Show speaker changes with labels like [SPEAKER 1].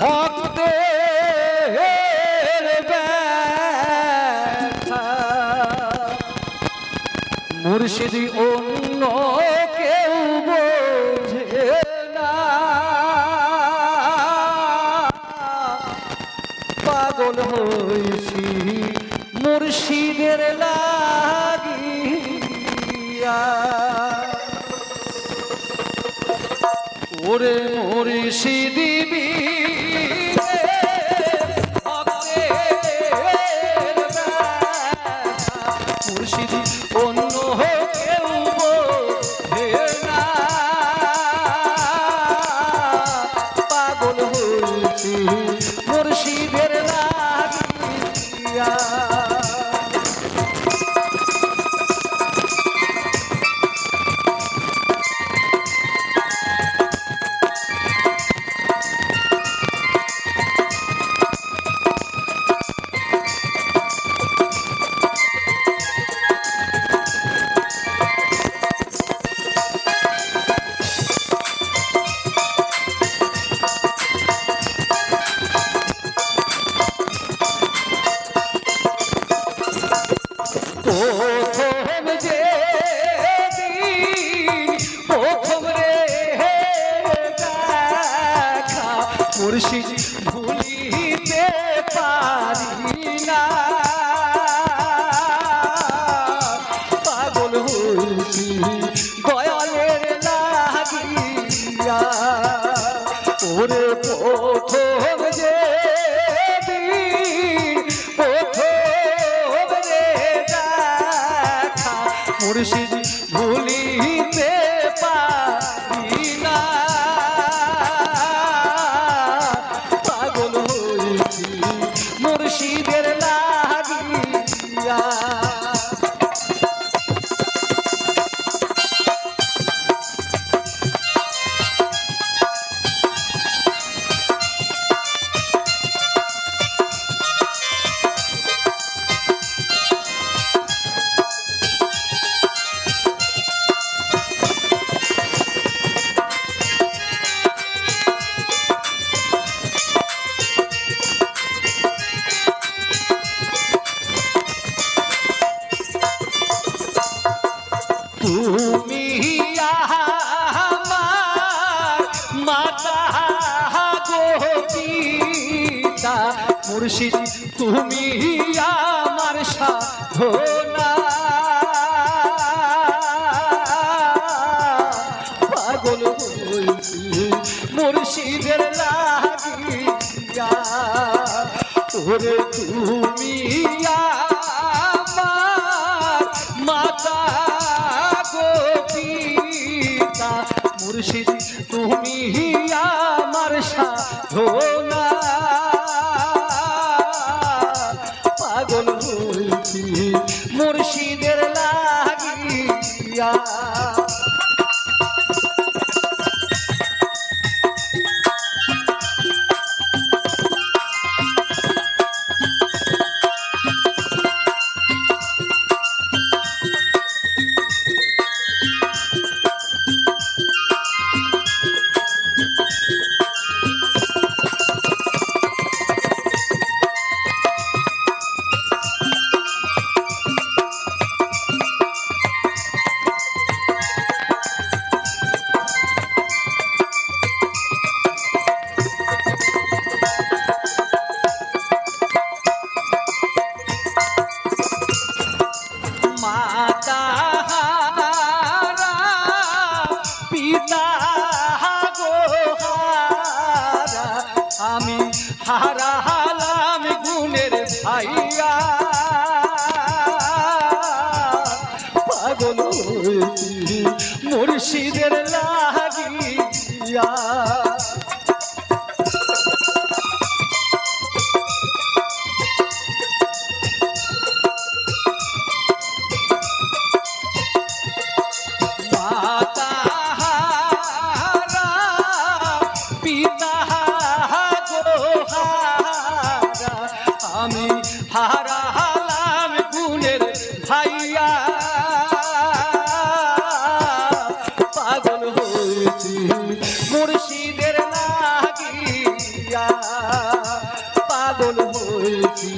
[SPEAKER 1] ভক্তের মুর্শিদি অন্য কেউ বোঝে না। পাগল হয়েছি মুর্শিদের লাগিয়া। ওরে মুর্শিদি বীরে মুর্শিদ ভুলিতে পারি না পাগল হয়েছি দয়ালের লাগিয়া ওরে তুমি মাতা গো পিতা, মুর্শিদ, তুমি আমার সাধনা পাগল হয়েছি মুর্শিদের লাগিয়া, ওরে তুমি আমার মুর্শিদ তুমি আমার সাধনা পাগল মুর্শিদের লাগিয়া মুর্শিদের লাগিয়া পাগল হয়েছি